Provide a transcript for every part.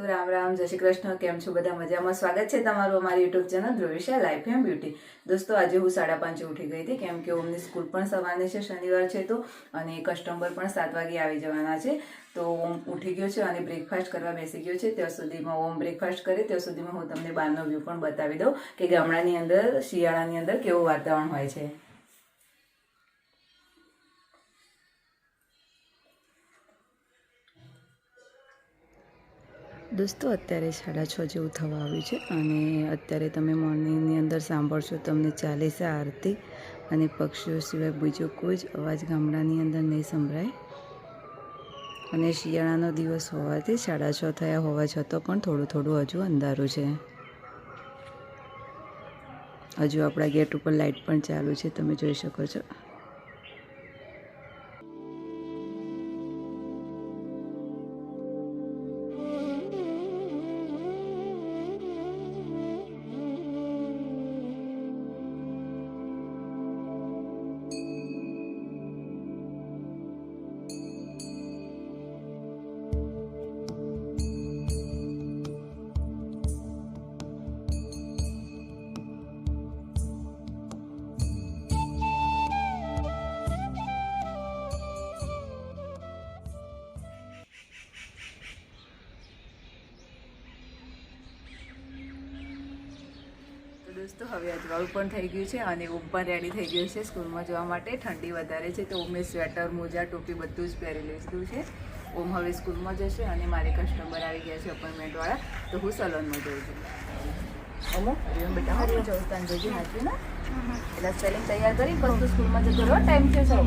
દોસ્તો રામ રામ, જય શ્રી કૃષ્ણ, કેમ છો બધા મજામાં? સ્વાગત છે તમારું અમારી યુટ્યુબ ચેનલ ધ્રુવિશા લાઈફ એમ બ્યુટી દોસ્તો, આજે હું સાડા પાંચે ઉઠી ગઈ હતી, કેમ કે ઓમની સ્કૂલ પણ સવારની છે, શનિવાર છે તો, અને કસ્ટમર પણ સાત વાગે આવી જવાના છે. તો ઓમ ઉઠી ગયો છે અને બ્રેકફાસ્ટ કરવા બેસી ગયો છે. ત્યાં સુધીમાં ઓમ બ્રેકફાસ્ટ કરે, ત્યાં સુધીમાં હું તમને બહારનો વ્યૂ પણ બતાવી દઉં કે ગામડાની અંદર, શિયાળાની અંદર કેવું વાતાવરણ હોય છે. દોસ્તો અત્યારે સાડા છ જેવું થવા આવ્યું છે અને અત્યારે તમે મોર્નિંગની અંદર સાંભળશો તમને ચાલીસા આરતી અને પક્ષીઓ સિવાય બીજો કોઈ જ અવાજ ગામડાની અંદર નહીં સંભળાય. અને શિયાળાનો દિવસ હોવાથી સાડા છ થયા હોવા છતાં પણ થોડું થોડું હજુ અંધારું છે. હજુ આપણા ગેટ ઉપર લાઇટ પણ ચાલુ છે, તમે જોઈ શકો છો. દોસ્તો હવે અજવાળું પણ થઈ ગયું છે અને ઓમ પણ રેડી થઈ ગયું છે સ્કૂલમાં જવા માટે. ઠંડી વધારે છે તો ઓમે સ્વેટર મોજા ટોપી બધું જ પહેરી લીધું છે. ઓમ હવે સ્કૂલમાં જશે અને મારે કસ્ટમર આવી ગયા છે અપોઇન્ટમેન્ટવાળા તો હું સલોનમાં જઉં છું. હરિઓમ બેટા હરિઓમ જવું તને જોજે હાચું ને એટલે સ્પેલિંગ તૈયાર કરી પછી સ્કૂલમાં જતો રહ્યો ટાઈમ છે. સૌ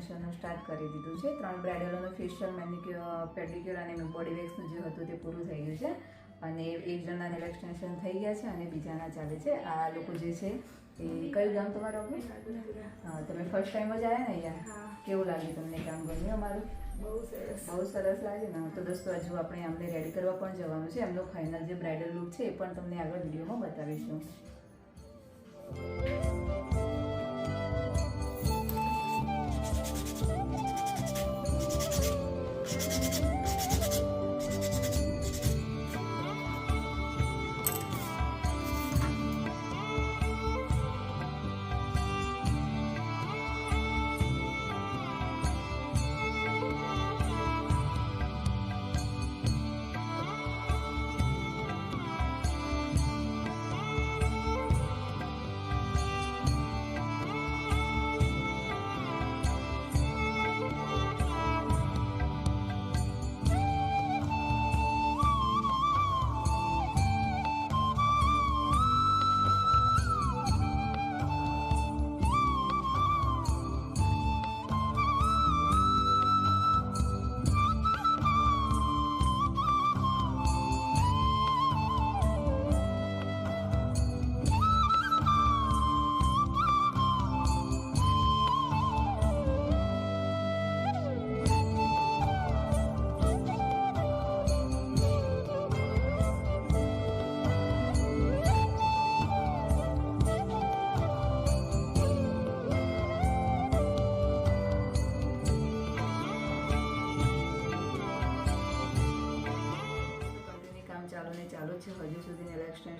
અત્યારે સ્ટાર્ટ કરી દીધું છે. ત્રણ બ્રાઇડલોનું ફેશિયલ મેનિક્યોર પેડિક્યોર અને બોડી વેક્સનું જે હતું તે પૂરું થઈ ગયું છે. અને એક જણના નેલ એક્સટેન્શન થઈ ગયા છે અને બીજાના ચાલે છે. આ લોકો જે છે એ કયું ગામ તમારું હા તમે ફર્સ્ટ ટાઈમ જ આવ્યા ને અહીંયા? કેવું લાગ્યું તમને કામ ગમ્યું અમારું? બહુ સરસ. બહુ સરસ લાગે ને. તો દોસ્તો હજુ આપણે આમને રેડી કરવા પણ જવાનું છે. એમનો ફાઇનલ જે બ્રાઇડલ લુક છે એ પણ તમને આગળ વિડીયોમાં બતાવીશું.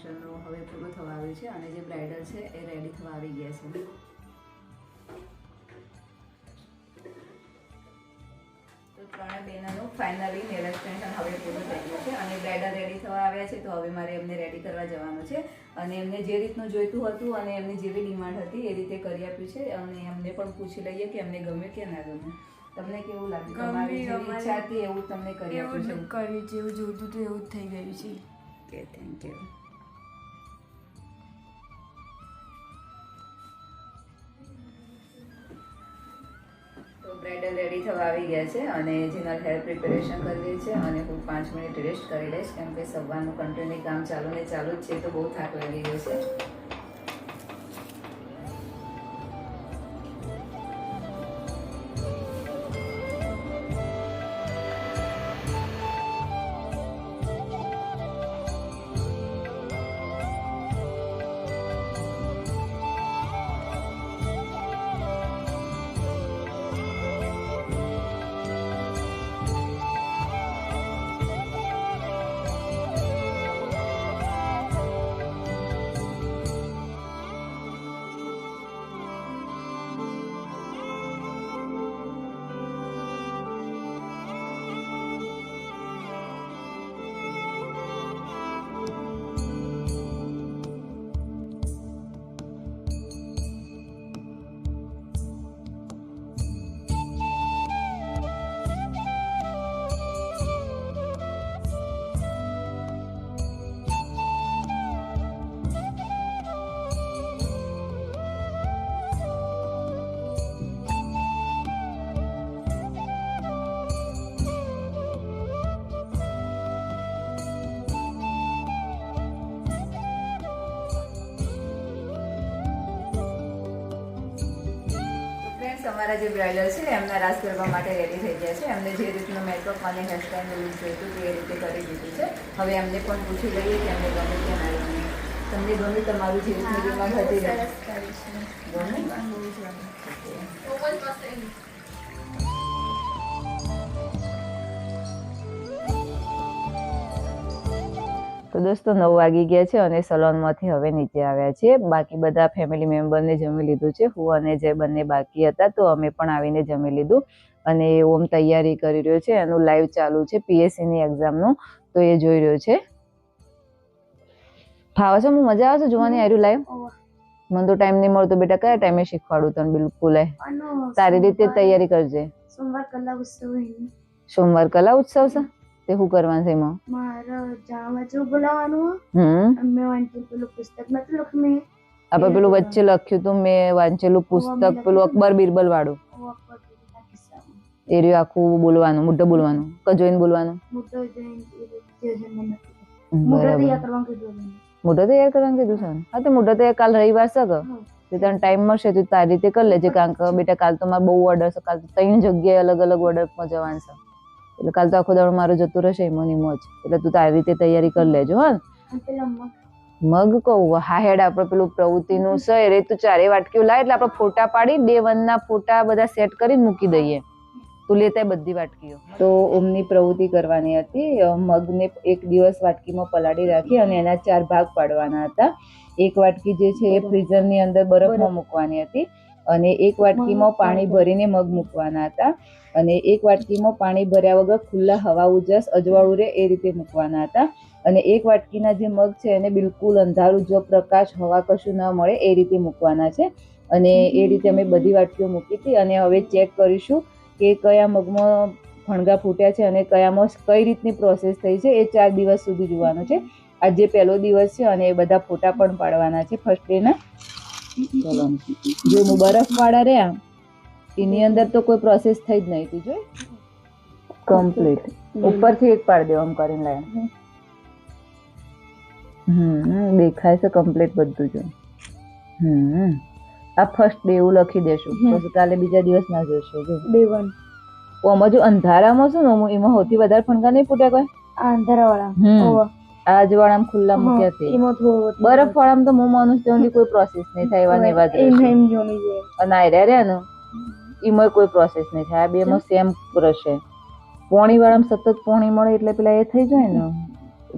નેલ હવે પૂરું થવા આવ્યું છે અને જે બ્રાઇડલ છે એ રેડી થવા આવી ગયા છે. તો ત્રણે બહેનોનું ફાઇનલી નેલ એક્સટેન્શન હવે પૂરું થઈ ગયું છે અને બ્રાઇડલ રેડી થવા આવ્યા છે તો હવે મારે એમને રેડી કરવા જવાનું છે અને એમને જે રીતનું જોઈતું હતું અને એમની જેવી ડિમાન્ડ હતી એ રીતે કરી આપ્યું છે અને એમને પણ પૂછી લઈએ કે એમને ગમે કે ના ગમે તમને કેવું લાગ્યું? તમારી જેવી ઈચ્છા હતી એવું તમને કરી એવું કર્યું જેવું જોઈતું હતું એવું જ થઈ ગયું છે. છે થેન્ક યુ બ્રાઇડલ રેડી થવા આવી ગયા છે અને જેના હેર પ્રિપેરેશન કરવી છે અને હું પાંચ મિનિટ રેસ્ટ કરી લઈશ કેમ કે સવારનું કન્ટિન્યુ કામ ચાલુ ને ચાલુ જ છે તો બહુ થાક લાગી ગયો છે. અમારા જે બ્રાઇડલ છે એમના રાસ ગરબા માટે રેડી થઈ ગયા છે. એમને જે રીતનું મેકઅપ અને હેરસ્ટાઈલ જોઈતું હતું એ રીતે કરી દીધું છે. હવે એમને પણ પૂછી લઈએ કે એમને ગમે કે ના ગમે. તમને ગમે તમારું જે રીતનું દિમાગ હતી ગમે? તો દોસ્તો નવ વાગી ગયા છે અને સલોનમાંથી હવે નીચે આવ્યા છીએ. બાકી બધા ફેમિલી મેમ્બરને જમી લીધું છે. હું અને જે બંને બાકી હતા તો અમે પણ આવીને જમી લીધું અને ઓમ તૈયારી કરી રહ્યો છે. એનું લાઈવ ચાલુ છે પીએસસીની એક્ઝામનું તો એ જોઈ રહ્યો છે. ફાવે છે હું મજા આવે છે જોવાની? આર્યું લાઈવ મને તો ટાઈમ નહીં મળતો બેટા. કયા ટાઈમે શીખવાડું તને? બિલકુલ સારી રીતે તૈયારી કરજે. સોમવાર કલા ઉત્સવ સોમવાર કલા ઉત્સવ છે? તે શું કરવાનું છે એમાં? મારે જાણવા જો બોલાવવાનું હમ. અમે વાંચ્યું પેલું પુસ્તક નથી લખ્યું મેં. આપણે પેલું વચ્ચે લખ્યું તું મેં વાંચેલું પુસ્તક પેલું અકબર બિરબલ વાળું. એ રહ્યું આખું બોલવાનું મુઢો બોલવાનું કજોઈન બોલવાનું. જોઈને કીધું મોઢો તૈયાર કરવાનું કીધું છે હા તો મોઢો તૈયાર કાલ રવિવાર છે કે? તે તને ટાઈમ મળશે તો તારી રીતે કરી લેજે કારણ કે બેટા કાલ તો મારે બહુ ઓર્ડર છે કાલ તો ત્રણ જગ્યાએ અલગ અલગ ઓર્ડરમાં જવાનું છે. એટલે કાલ તો આખો દાડો મારો જતો રહેશે એમાંની મોજ. એટલે તું આવી રીતે તૈયારી કરી લેજો હા. મગ. મગ કહું હા હેડ આપણે પેલું પ્રવૃત્તિનું સર એ તું ચારે વાટકીઓ લાય એટલે આપણે ફોટા પાડી ડે વનના ફોટા બધા સેટ કરીને મૂકી દઈએ. તું લેતા બધી વાટકીઓ. તો ઓમની પ્રવૃત્તિ કરવાની હતી. મગને એક દિવસ વાટકીમાં પલાળી રાખી અને એના ચાર ભાગ પાડવાના હતા. એક વાટકી જે છે એ ફ્રીઝરની અંદર બરફમાં મૂકવાની હતી અને એક વાટકીમાં પાણી ભરીને મગ મૂકવાના હતા. અને એક વાટકીમાં પાણી ભર્યા વગર ખુલ્લા હવા ઉજાસ અજવાળું રહે એ રીતે મૂકવાના હતા. અને એક વાટકીના જે મગ છે એને બિલકુલ અંધારું જો પ્રકાશ હવા કશું ન મળે એ રીતે મૂકવાના છે. અને એ રીતે અમે બધી વાટકીઓ મૂકી હતી અને હવે ચેક કરીશું કે કયા મગમાં ફણગા ફૂટ્યા છે અને કયામાં કઈ રીતની પ્રોસેસ થઈ છે એ ચાર દિવસ સુધી જોવાનું છે. આજે પહેલો દિવસ છે અને એ બધા ફોટા પણ પાડવાના છે ફર્સ્ટ ડેના. જો હું બરફ વાળા રહ્યા. એની અંદર તો કોઈ પ્રોસેસ થઈ જ નહીં હતી જોઈ કમ્પ્લીટ ઉપરથી એક પાડી દેવા આમ કરીને લાય હમ. દેખાય છે કમ્પ્લીટ બધું જો. હમ. આ ફર્સ્ટ ડે એવું લખી દેશું. પછી કાલે બીજા દિવસ ના જોઈશું જો. Day one. આમાં જો અંધારામાં છે ને એમાં સૌથી વધારે ફણગા નહીં ફૂટ્યા કોઈ? આ અંધારાવાળા. હમ. આજ આ ખુલ્લા મૂક્યા છે. બરફ વાળામાં તો હું માનું છું કોઈ પ્રોસેસ નહીં થાય એવા ને એવા જ અને આ રહ્યા રહ્યા ને એમાં કોઈ પ્રોસેસ નહીં થાય. આ બેમાં સેમ રહેશે પોણી વાળામાં સતત પોણી મળે એટલે પેલા એ થઈ જાય ને.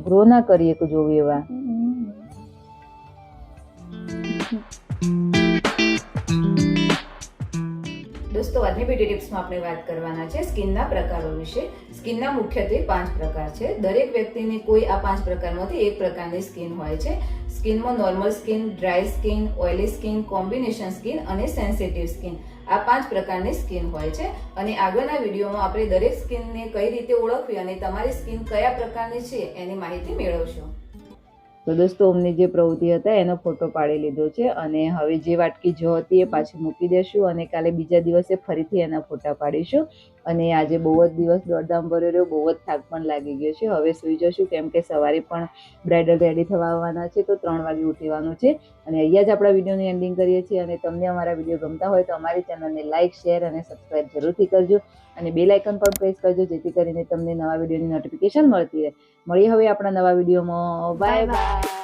ગ્રો ના કરીએ કે જોવી એવા. દોસ્તો આજની બ્યુટી ટિપ્સમાં આપણે વાત કરવાના છે સ્કિનના પ્રકારો વિશે. સ્કિનના મુખ્યત્વે પાંચ પ્રકાર છે. દરેક વ્યક્તિને કોઈ આ પાંચ પ્રકારમાંથી એક પ્રકારની સ્કિન હોય છે. સ્કિનમાં normal skin dry skin oily skin combination skin અને સેન્સિટિવ સ્કિન આ પાંચ પ્રકારની સ્કિન હોય છે. અને આગળના વિડીયોમાં આપણે દરેક સ્કિનને કઈ રીતે ઓળખવી અને તમારી સ્કિન કયા પ્રકારની છે એની માહિતી મેળવશો. તો દોસ્તો, અમને જે પ્રવૃત્તિ હતા એનો ફોટો પાડી લીધો છે અને હવે જે વાટકી જો હતી એ પાછી મૂકી દેશું અને કાલે બીજા દિવસે ફરીથી એના ફોટા પાડીશું. અને આજે બહુ જ દિવસ દોડધામ ભર્યો રહ્યો, બહુ જ થાક પણ લાગી ગયો છે. હવે સૂઈ જશું, કેમ કે સવારે પણ બ્રાઇડલ રેડી થવા આવવાના છે, તો ત્રણ વાગે ઉઠવાનું છે. અને અહીંયા જ આપણા વિડીયોની એન્ડિંગ કરીએ છીએ અને તમને અમારા વીડિયો ગમતા હોય તો અમારી ચેનલને લાઇક, શેર અને સબસ્ક્રાઇબ જરૂરથી કરજો. અને બેલ આઇકન પણ પ્રેસ કરજો, જેથી કરીને તમને નવા વિડીયોની નોટિફિકેશન મળતી રહે. મળીએ હવે આપણા નવા વિડીયોમાં. Bye bye.